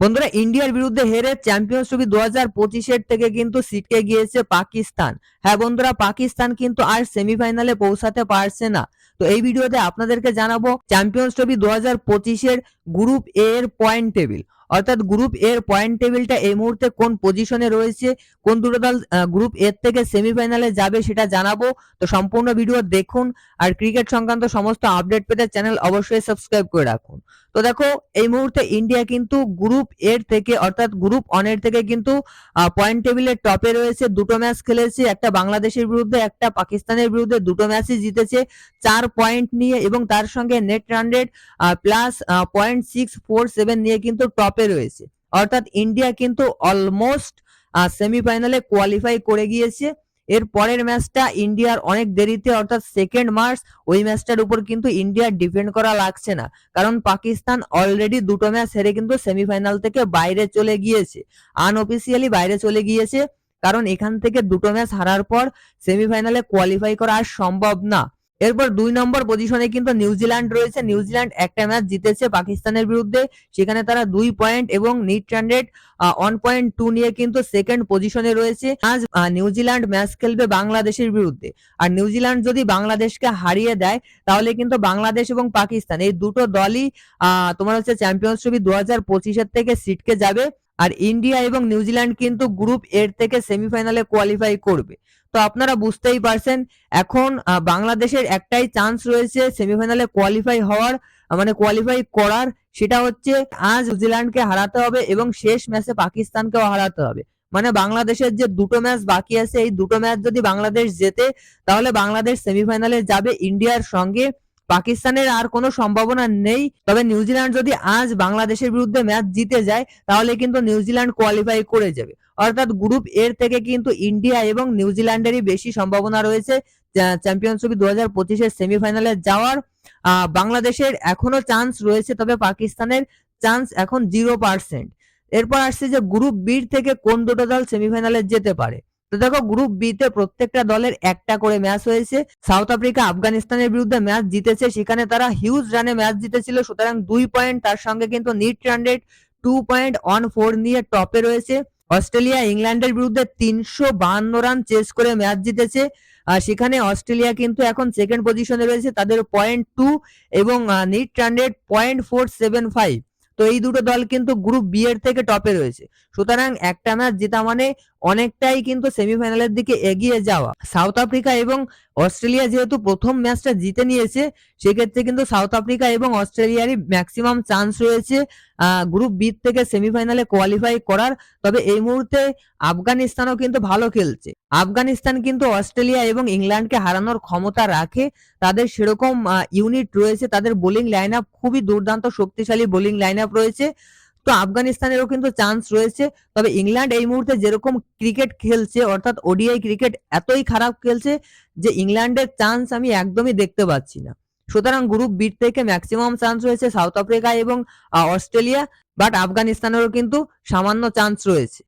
বন্ধুরা, ইন্ডিয়ার বিরুদ্ধে হেরে চ্যাম্পিয়ন্স ট্রফি দু হাজার পঁচিশের থেকে কিন্তু সিটকে গিয়েছে পাকিস্তান। হ্যাঁ বন্ধুরা, পাকিস্তান কিন্তু আর সেমিফাইনালে পৌঁছাতে পারছে না। তো এই ভিডিওতে আপনাদেরকে জানাব চ্যাম্পিয়ন্স ট্রফি দু হাজার পঁচিশের গ্রুপ এ এর পয়েন্ট টেবিল অর্থাৎ গ্রুপ এর পয়েন্ট টেবিলটা এই মুহূর্তে কোন পজিশনে রয়েছে, কোন দুটো দল গ্রুপ এর থেকে সেমিফাইনালে যাবে সেটা জানাব। তো সম্পূর্ণ ভিডিও দেখুন আর ক্রিকেট সংক্রান্ত সমস্ত আপডেট পেতে চ্যানেল অবশ্যই সাবস্ক্রাইব করে রাখুন। তো দেখো, এই মুহূর্তে ইন্ডিয়া কিন্তু গ্রুপ এর থেকে অর্থাৎ গ্রুপ অনের থেকে কিন্তু পয়েন্ট টেবিলের টপে রয়েছে, দুটো ম্যাচ খেলেছে, একটা বাংলাদেশের বিরুদ্ধে, একটা পাকিস্তানের বিরুদ্ধে দুটো ম্যাচই জিতেছে। চার পয়েন্ট নিয়ে এবং তার সঙ্গে net run rate plus point six four seven নিয়ে কিন্তু টপে রয়েছে। অর্থাৎ ইন্ডিয়া কিন্তু অলমোস্ট সেমিফাইনালে কোয়ালিফাই করে গিয়েছে। এর পরের ম্যাচটা ইন্ডিয়ার অনেক দেরিতে, অর্থাৎ সেকেন্ড মার্চ ওই ম্যাচটার উপর কিন্তু ইন্ডিয়ার ডিপেন্ড করা লাগছে না। কারণ পাকিস্তান অলরেডি দুটো ম্যাচ হেরে কিন্তু সেমিফাইনাল থেকে বাইরে চলে গিয়েছে। আনঅফিসিয়ালি বাইরে চলে গিয়েছে। কারণ এখান থেকে দুটো ম্যাচ হারার পর সেমিফাইনালে কোয়ালিফাই করা আর সম্ভব না। এরপর দুই নম্বর পজিশনে কিন্তু নিউজিল্যান্ড রয়েছে। নিউজিল্যান্ড একটা ম্যাচ জিতেছে পাকিস্তানের বিরুদ্ধে। সেখানে তারা দুই পয়েন্ট এবং net rate one point two নিয়ে কিন্তু সেকেন্ড পজিশনে রয়েছে। আজ নিউজিল্যান্ড ম্যাচ খেলবে বাংলাদেশের বিরুদ্ধে। আর নিউজিল্যান্ড যদি বাংলাদেশকে হারিয়ে দেয়, তাহলে কিন্তু বাংলাদেশ এবং পাকিস্তান এই দুটো দলই তোমার হচ্ছে চ্যাম্পিয়ন্স ট্রফি দু হাজার পঁচিশের থেকে সিটকে যাবে। আর ইন্ডিয়া এবং নিউজিল্যান্ড কিন্তু গ্রুপ এর থেকে সেমিফাইনালে কোয়ালিফাই করবে। তো আপনারা বুঝতেই পারছেন, এখন বাংলাদেশের একটাই চান্স রয়েছে সেমিফাইনালে কোয়ালিফাই হওয়ার মানে কোয়ালিফাই করার, সেটা হচ্ছে আজ নিউজিল্যান্ডকে হারাতে হবে এবং শেষ ম্যাচে পাকিস্তানকেও হারাতে হবে। মানে বাংলাদেশের যে দুটো ম্যাচ বাকি আছে, এই দুটো ম্যাচ যদি বাংলাদেশ জেতে, তাহলে বাংলাদেশ সেমিফাইনালে যাবে ইন্ডিয়ার সঙ্গে। পাকিস্তানের আর কোনো সম্ভাবনা নেই। তবে নিউজিল্যান্ড যদি আজ বাংলাদেশের বিরুদ্ধে ম্যাচ জিতে যায়, তাহলে কিন্তু নিউজিল্যান্ড কোয়ালিফাই করে যাবে। অর্থাৎ গ্রুপ এর থেকে কিন্তু ইন্ডিয়া এবং নিউজিল্যান্ডেরই বেশি সম্ভাবনা রয়েছে। চ্যাম্পিয়ন্স ট্রফি দু হাজার পঁচিশের সেমিফাইনালে যাওয়ার বাংলাদেশের এখনও চান্স রয়েছে, তবে পাকিস্তানের চান্স এখন জিরো পার্সেন্ট এরপর আসছে যে গ্রুপ বির থেকে কোন দুটো দল সেমিফাইনালে যেতে পারে? তো দেখো গ্রুপ বি তে প্রত্যেকটা দলের একটা করে ম্যাচ হয়েছে। সাউথ আফ্রিকা আফগানিস্তানের বিরুদ্ধে ম্যাচ জিতেছে, সেখানে তারা হিউজ রানে ম্যাচ জিতেছিল, সুতরাং দুই পয়েন্ট তার সঙ্গে কিন্তু net run rate two point one four নিয়ে টপে রয়েছে। অস্ট্রেলিয়া ইংল্যান্ডের বিরুদ্ধে তিনশো বাহান্ন রান চেস করে ম্যাচ জিতেছে। আর সেখানে অস্ট্রেলিয়া কিন্তু এখন সেকেন্ড পজিশনে রয়েছে, তাদের পয়েন্ট টু এবং net rate point four seven five তো এই দুটো দল কিন্তু গ্রুপ বি এর থেকে টপে রয়েছে। সুতরাং একটা ম্যাচ জেতা মানে অনেকটাই কিন্তু সেমিফাইনালের দিকে এগিয়ে যাওয়া। সাউথ আফ্রিকা এবং অস্ট্রেলিয়া যেহেতু প্রথম ম্যাচটা জিতে নিয়েছে, সেক্ষেত্রে কিন্তু সাউথ আফ্রিকা এবং অস্ট্রেলিয়ারই ম্যাক্সিমাম চান্স রয়েছে গ্রুপ বি থেকে সেমিফাইনালে কোয়ালিফাই করার। তবে এই মুহূর্তে আফগানিস্তানও কিন্তু ভালো খেলছে। আফগানিস্তান কিন্তু অস্ট্রেলিয়া এবং ইংল্যান্ডকে হারানোর ক্ষমতা রাখে। তাদের সেরকম ইউনিট রয়েছে। তাদের বোলিং লাইন আপ খুবই দুর্দান্ত, শক্তিশালী বোলিং লাইন রয়েছে। তো আফগানিস্তানেরও কিন্তু চান্স রয়েছে। তবে ইংল্যান্ড এই মুহূর্তে যেরকম ক্রিকেট খেলছে, অর্থাৎ ওডিআই ক্রিকেট এতই খারাপ খেলছে যে ইংল্যান্ডের চান্স আমি একদমই দেখতে পাচ্ছি না। সুতরাং গ্রুপ বিট থেকে ম্যাক্সিমাম চান্স রয়েছে সাউথ আফ্রিকা এবং অস্ট্রেলিয়া। বাট আফগানিস্তানেরও কিন্তু সামান্য চান্স রয়েছে।